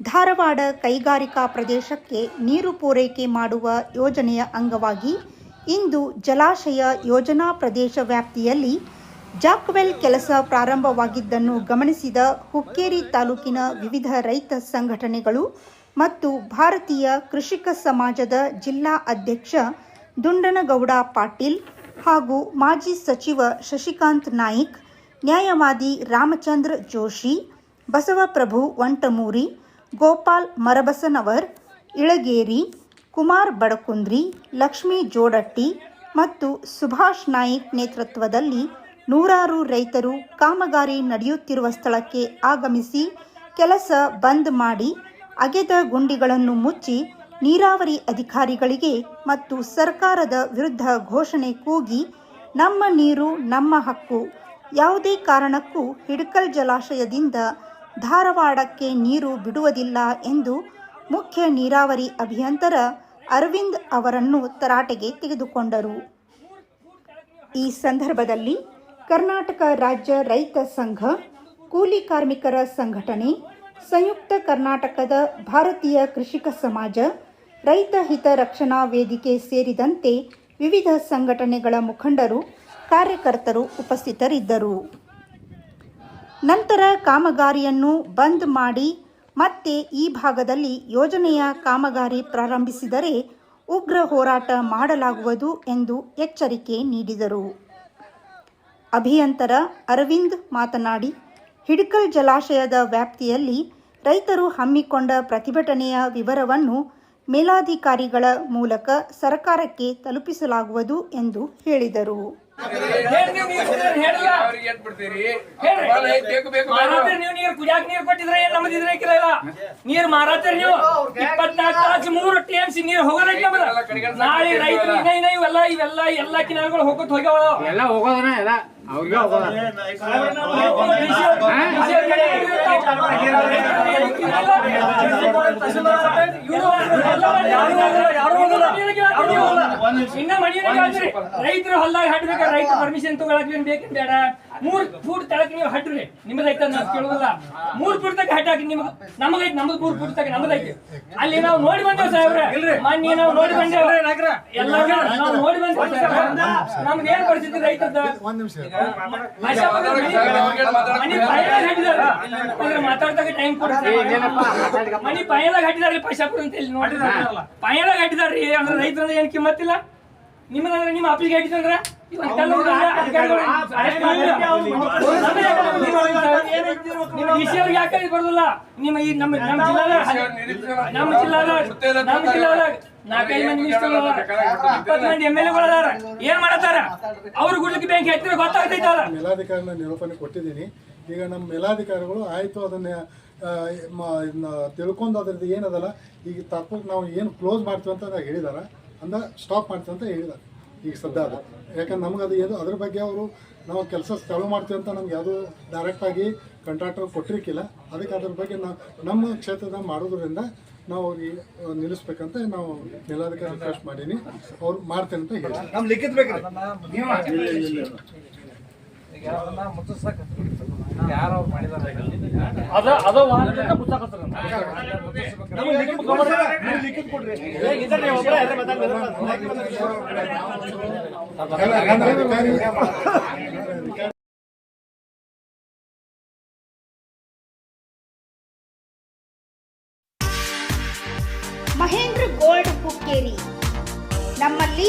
ಧಾರವಾಡ ಕೈಗಾರಿಕಾ ಪ್ರದೇಶಕ್ಕೆ ನೀರು ಪೂರೈಕೆ ಮಾಡುವ ಯೋಜನೆಯ ಅಂಗವಾಗಿ ಇಂದು ಜಲಾಶಯ ಯೋಜನಾ ಪ್ರದೇಶ ವ್ಯಾಪ್ತಿಯಲ್ಲಿ ಜಾಕ್ವೆಲ್ ಕೆಲಸ ಪ್ರಾರಂಭವಾಗಿದ್ದನ್ನು ಗಮನಿಸಿದ ಹುಕ್ಕೇರಿ ತಾಲೂಕಿನ ವಿವಿಧ ರೈತ ಸಂಘಟನೆಗಳು ಮತ್ತು ಭಾರತೀಯ ಕೃಷಿಕ ಸಮಾಜದ ಜಿಲ್ಲಾ ಅಧ್ಯಕ್ಷ ದುಂಡನಗೌಡ ಪಾಟೀಲ್ ಹಾಗೂ ಮಾಜಿ ಸಚಿವ ಶಶಿಕಾಂತ್ ನಾಯ್ಕ್, ನ್ಯಾಯವಾದಿ ರಾಮಚಂದ್ರ ಜೋಶಿ, ಬಸವಪ್ರಭು ವಂಟಮೂರಿ ಗೋಪಾಲ್ ಮರಬಸನವರ್, ಇಳಗೇರಿ, ಕುಮಾರ್ ಬಡಕುಂದ್ರಿ, ಲಕ್ಷ್ಮೀ ಜೋಡಟ್ಟಿ ಮತ್ತು ಸುಭಾಷ್ ನಾಯ್ಕ್ ನೇತೃತ್ವದಲ್ಲಿ ನೂರಾರು ರೈತರು ಕಾಮಗಾರಿ ನಡೆಯುತ್ತಿರುವ ಸ್ಥಳಕ್ಕೆ ಆಗಮಿಸಿ ಕೆಲಸ ಬಂದ್ ಮಾಡಿ ಅಗೆದ ಗುಂಡಿಗಳನ್ನು ಮುಚ್ಚಿ ನೀರಾವರಿ ಅಧಿಕಾರಿಗಳಿಗೆ ಮತ್ತು ಸರ್ಕಾರದ ವಿರುದ್ಧ ಘೋಷಣೆ ಕೂಗಿ ನಮ್ಮ ನೀರು ನಮ್ಮ ಹಕ್ಕು. ಯಾವುದೇ ಕಾರಣಕ್ಕೂ ಹಿಡಕಲ್ ಜಲಾಶಯದಿಂದ ಧಾರವಾಡಕ್ಕೆ ನೀರು ಬಿಡುವುದಿಲ್ಲ ಎಂದು ಮುಖ್ಯ ನೀರಾವರಿ ಅಭಿಯಂತರ ಅರವಿಂದ್ ಅವರನ್ನು ತರಾಟೆಗೆ ತೆಗೆದುಕೊಂಡರು. ಈ ಸಂದರ್ಭದಲ್ಲಿ ಕರ್ನಾಟಕ ರಾಜ್ಯ ರೈತ ಸಂಘ, ಕೂಲಿ ಕಾರ್ಮಿಕರ ಸಂಘಟನೆ, ಸಂಯುಕ್ತ ಕರ್ನಾಟಕದ ಭಾರತೀಯ ಕೃಷಿಕ ಸಮಾಜ, ರೈತ ಹಿತ ರಕ್ಷಣಾ ವೇದಿಕೆ ಸೇರಿದಂತೆ ವಿವಿಧ ಸಂಘಟನೆಗಳ ಮುಖಂಡರು, ಕಾರ್ಯಕರ್ತರು ಉಪಸ್ಥಿತರಿದ್ದರು. ನಂತರ ಕಾಮಗಾರಿಯನ್ನು ಬಂದ್ ಮಾಡಿ ಮತ್ತೆ ಈ ಭಾಗದಲ್ಲಿ ಯೋಜನೆಯ ಕಾಮಗಾರಿ ಪ್ರಾರಂಭಿಸಿದರೆ ಉಗ್ರ ಹೋರಾಟ ಮಾಡಲಾಗುವುದು ಎಂದು ಎಚ್ಚರಿಕೆ ನೀಡಿದರು. ಅಭಿಯಂತರ ಅರವಿಂದ್ ಮಾತನಾಡಿ, ಹಿಡ್ಕಲ್ ಜಲಾಶಯದ ವ್ಯಾಪ್ತಿಯಲ್ಲಿ ರೈತರು ಹಮ್ಮಿಕೊಂಡ ಪ್ರತಿಭಟನೆಯ ವಿವರವನ್ನು ಮೇಲಾಧಿಕಾರಿಗಳ ಮೂಲಕ ಸರ್ಕಾರಕ್ಕೆ ತಲುಪಿಸಲಾಗುವುದು ಎಂದು ಹೇಳಿದರು. ಹೇಳಿ ನೀವು ನೀರು ಕುಡಿಯಾಕ ನೀರು ಕೊಟ್ಟಿದ್ರೆ ಏನ್ ನಮ್ಮದಿದ್ರೆ ಇಲ್ಲ ನೀರು ಮಾರಾತ್ರಿ ನೀವು ಇಪ್ಪತ್ನಾಲ್ಕು ತಾಸು ಮೂರು ಟಿ ಎಂ ಸಿ ನೀರು ಹೋಗೋದಕ್ಕೆ ನಮ್ಮದ ನಾಳೆ ರೈತರು ಇನ್ನ ಇವೆಲ್ಲ ಇವೆಲ್ಲ ಎಲ್ಲ ಕಿನಾಲ್ಗಳು ಹೋಗುತ್ತ ಹೋಗ್ಯಾವ ಎಲ್ಲ ಹೋಗೋದನ ಎಲ್ಲ ಅವ್ರಿಗೆ ಹೋಗೋದ ಇನ್ನ ಹೇಳ್ತೀರಿ ರೈತರು ಹೊಲ್ದಾಗ ಹಾಡ್ಬೇಕ ರೈತ ಪರ್ಮಿಷನ್ ತಗೊಳಕ್ ಏನ್ ಬೇಕೇನ್ ಬೇಡ? ಮೂರ್ ಫೂಟ್ ತಳಕ್ ನೀವು ಹಡ್ರಿ ನಿಮ್ಮದೈತ ನಾವು ಕೇಳೋದಿಲ್ಲ. ಮೂರ್ ಫೂಟ್ ತಗ ಹಟ್ಟಾಕಿ ನಿಮ್ಗೆ ನಮಗೈತಿ ನಮ್ದು ಮೂರ್ ಫೂಟ್ ತಗ ನಮ್ದೈತಿ ಅಲ್ಲಿ ನಾವು ನೋಡಿ ಬಂದೇವ್ ಸಾಹೇಬ್ರೆ. ಮನ್ನಿ ನಾವು ನೋಡಿ ಬಂದೇವ್. ಎಲ್ಲ ನಾವು ನೋಡಿ ಬಂದೇವ್ ನಮ್ಗೆ ಏನ್ ಪರಿಸ್ಥಿತಿ ರೈತದ ಮನಿ ಪಾಯದಾಗ ಮಾತಾಡ್ದಾಗ ಟೈಮ್ ಮನಿ ಪಾಯದಾಗ ಹಟ್ಟಿದಾರ್ರಿ ಪೈಸಾಪುರ ಅಂತ ಹೇಳಿ ನೋಡಿ. ಪಾಯದಾಗ ಹಾಕಿದಾರ್ರಿ ಅಂದ್ರೆ ರೈತರ ಏನ್ ಕಿಮ್ಮತ್ತಿಲ್ಲ? ನಿಮ್ಮದಂದ್ರೆ ನಿಮ್ಮ ಅಪ್ಪಿಗೆ ಹಾಕಿದಂದ್ರ ಅವ್ರಿಗೆ ಯಾಕೆ ಬರೋದಿಲ್ಲ? ನಿಮ್ಮ ಈ ನಮ್ಮ ನಮ್ಮ ಜಿಲ್ಲಾದ ನಮ್ಮ ಜಿಲ್ಲಾದ ನಮ್ಮ ಜಿಲ್ಲಾದ ನಾಲ್ಕೈದು ಮಂದಿ ಮಿನಿಸ್ಟರ್ ಇಪ್ಪತ್ತು ಮಂದಿ ಎಂ ಎಲ್ ಎಗಳು ಅದಾರ. ಏನ್ ಮಾಡತ್ತಾರ? ಅವ್ರ ಗುಡ್ಲಿಕ್ಕೆ ಬ್ಯಾಂಕ್ ಹೆಚ್ಚಿದ್ರೆ ಗೊತ್ತಾಗ್ತೈತಲ್ಲ ಮೇಲಾಧಿಕಾರಿನ ನಿರೂಪಣೆ ಕೊಟ್ಟಿದ್ದೀನಿ. ಈಗ ನಮ್ಮ ಮೇಲಾಧಿಕಾರಿಗಳು ಆಯಿತು ಅದನ್ನ ತಿಳ್ಕೊಂಡು ಅದ್ರದ್ದು ಏನದಲ್ಲ? ಈಗ ತಪ್ಪು ನಾವು ಏನು ಕ್ಲೋಸ್ ಮಾಡ್ತೀವಿ ಅಂತ ಹೇಳಿದಾರ ಹೇಳಿದಾರೆ. ಅಂದ್ರೆ ಸ್ಟಾಪ್ ಮಾಡ್ತೀವಿ ಅಂತ ಹೇಳಿದ್ದಾರೆ ಈಗ ಸದ್ಯ ಅದು. ಯಾಕಂದ್ರೆ ನಮ್ಗೆ ಅದು ಏನು ಅದ್ರ ಬಗ್ಗೆ ಅವರು ನಾವು ಕೆಲಸ ಸ್ಥಳ ಮಾಡ್ತೀವಿ ಅಂತ ನಮ್ಗೆ ಯಾವುದು ಡೈರೆಕ್ಟಾಗಿ ಕಾಂಟ್ರಾಕ್ಟರ್ ಕೊಟ್ಟಿರ್ಕಿಲ್ಲ. ಅದಕ್ಕೆ ಅದ್ರ ಬಗ್ಗೆ ನಾವು ನಮ್ಮ ಕ್ಷೇತ್ರದಾಗ ಮಾಡೋದ್ರಿಂದ ನಾವು ಅವ್ರಿಗೆ ನಿಲ್ಲಿಸ್ಬೇಕಂತ ನಾವು ಎಲ್ಲದಕ್ಕೆ ರಿಕ್ವೆಸ್ಟ್ ಮಾಡೀನಿ. ಅವ್ರು ಮಾಡ್ತೇನೆ ಅಂತ ಹೇಳಿ. ನಮ್ ಲಿಖಿತ ಬೇಕ್ರಿ ಅದ ಅದ ವಾಹನದಿಂದ ಮುಚ್ಚಾಕತ್ತಾರ ಲಿಖಿತ ಕೊಡ್ರಿ ಮಹೇಂದ್ರ ಗೋಲ್ಡ್ ಹುಕ್ಕೇರಿ ನಮ್ಮಲ್ಲಿ